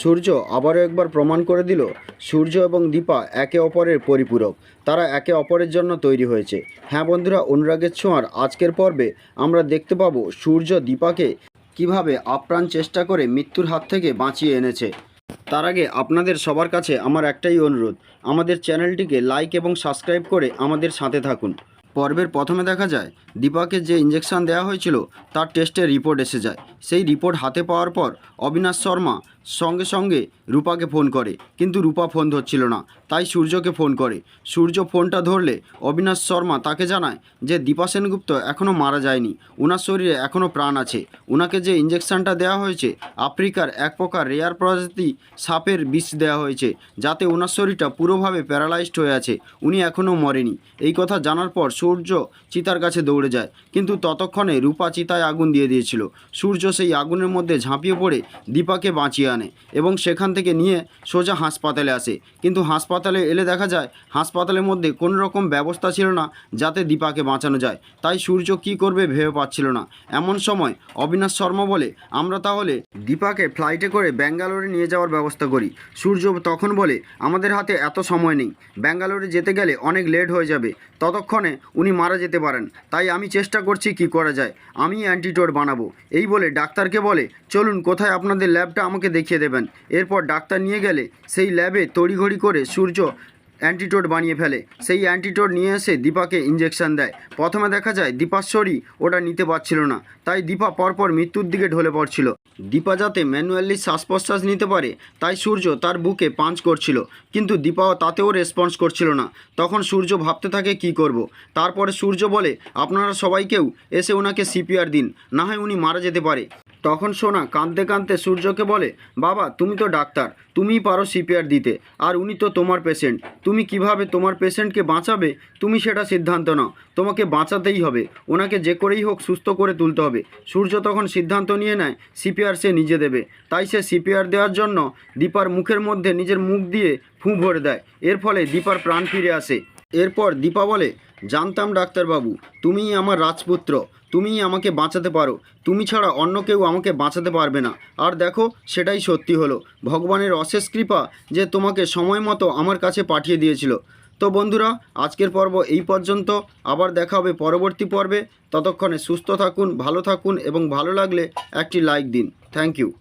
সূর্য আবারও একবার প্রমাণ করে দিল, সূর্য এবং দীপা একে অপরের পরিপূরক। তারা একে অপরের জন্য তৈরি হয়েছে। হ্যাঁ বন্ধুরা, অনুরাগের ছোঁয়ার আজকের পর্বে আমরা দেখতে পাবো সূর্য দীপাকে কীভাবে আপ্রাণ চেষ্টা করে মৃত্যুর হাত থেকে বাঁচিয়ে এনেছে। তার আগে আপনাদের সবার কাছে আমার একটাই অনুরোধ, আমাদের চ্যানেলটিকে লাইক এবং সাবস্ক্রাইব করে আমাদের সাথে থাকুন। পর্বের প্রথমে দেখা যায়, দীপাকে যে ইঞ্জেকশন দেওয়া হয়েছিল, তার টেস্টের রিপোর্ট এসে যায়। সেই রিপোর্ট হাতে পাওয়ার পর অবিনাশ শর্মা সঙ্গে সঙ্গে রূপাকে ফোন করে। কিন্তু রূপা ফোন ধরছিল না। তাই সূর্যকে ফোন করে। সূর্য ফোনটা ধরলে অবিনাশ শর্মা তাকে জানায় যে দীপা সেনগুপ্ত এখনও মারা যায়নি। ওনার শরীরে এখনও প্রাণ আছে। ওনাকে যে ইঞ্জেকশনটা দেওয়া হয়েছে, আফ্রিকার এক প্রকার রেয়ার প্রজাতি সাপের বিষ দেওয়া হয়েছে, যাতে ওনার শরীরটা পুরোভাবে প্যারালাইজড হয়ে আছে। উনি এখনও মরেনি। এই কথা জানার পর সূর্য চিতার কাছে দৌড়ে যায়। কিন্তু ততক্ষণে রূপা চিতায় আগুন দিয়ে দিয়েছিল। সূর্য সেই আগুনের মধ্যে ঝাঁপিয়ে পড়ে দীপাকে বাঁচিয়ে আনে এবং সেখান থেকে নিয়ে সোজা হাসপাতালে আসে। কিন্তু হাসপাতালে এলে দেখা যায়, হাসপাতালের মধ্যে কোনো রকম ব্যবস্থা ছিল না যাতে দীপাকে বাঁচানো যায়। তাই সূর্য কি করবে ভেবে পাচ্ছিল না। এমন সময় অবিনাশ শর্মা বলে, আমরা তাহলে দীপাকে ফ্লাইটে করে ব্যাঙ্গালোরে নিয়ে যাওয়ার ব্যবস্থা করি। সূর্য তখন বলে, আমাদের হাতে এত সময় নেই। ব্যাঙ্গালোরে যেতে গেলে অনেক লেট হয়ে যাবে। ততক্ষণে উনি মারা যেতে পারেন। তাই আমি চেষ্টা করছি কি করা যায়। আমি অ্যান্টিটোড বানাবো। এই বলে ডাক্তারকে বলে, চলুন, কোথায় আপনাদের ল্যাবটা আমাকে দেখিয়ে দেবেন। এরপর ডাক্তার নিয়ে গেলে সেই ল্যাবে তড়িঘড়ি করে সূর্য অ্যান্টিটোড বানিয়ে ফেলে। সেই অ্যান্টিটোড নিয়ে এসে দীপাকে ইঞ্জেকশন দেয়। প্রথমে দেখা যায় দীপাশ্বরী ওটা নিতে পারছিল না। তাই দীপা পরপর মৃত্যুর দিকে ঢলে পড়ছিল। দীপা যাতে ম্যানুয়ালি শ্বাস প্রশ্বাস নিতে পারে, তাই সূর্য তার বুকে পাঞ্চ করছিল। কিন্তু দীপাও তাতেও রেসপন্স করছিল না। তখন সূর্য ভাবতে থাকে, কি করব। তারপরে সূর্য বলে, আপনারা সবাইকেও এসে ওনাকে সিপিআর দিন। না হয় উনি মারা যেতে পারে। তখন সোনা কাঁদতে কাঁদতে সূর্যকে বলে, বাবা, তুমি তো ডাক্তার, তুমিই পারো সিপিআর দিতে, আর উনি তো তোমার পেশেন্ট তুমি কীভাবে তোমার পেশেন্টকে বাঁচাবে? তুমি সেটা সিদ্ধান্ত নাও। তোমাকে বাঁচাতেই হবে। ওনাকে যে করেই হোক সুস্থ করে তুলতে হবে। সূর্য তখন সিদ্ধান্ত নিয়ে নেয় সিপিআর সে নিজে দেবে। তাই সে সিপিআর দেওয়ার জন্য দীপার মুখের মধ্যে নিজের মুখ দিয়ে ফুঁ ভরে দেয়। এর ফলে দীপার প্রাণ ফিরে আসে। এরপর দীপা বলে জানতাম, ডাক্তারবাবু। তুমিই আমার রাজপুত্র। তুমিই আমাকে বাঁচাতে পারো। তুমি ছাড়া অন্য কেউ আমাকে বাঁচাতে পারবে না। আর দেখো, সেটাই সত্যি হলো। ভগবানের অশেষ কৃপা যে তোমাকে সময় মতো আমার কাছে পাঠিয়ে দিয়েছিল। তো বন্ধুরা, আজকের পর্ব এই পর্যন্ত। আবার দেখা হবে পরবর্তী পর্বে। ততক্ষণে সুস্থ থাকুন, ভালো থাকুন এবং ভালো লাগলে একটি লাইক দিন। Thank you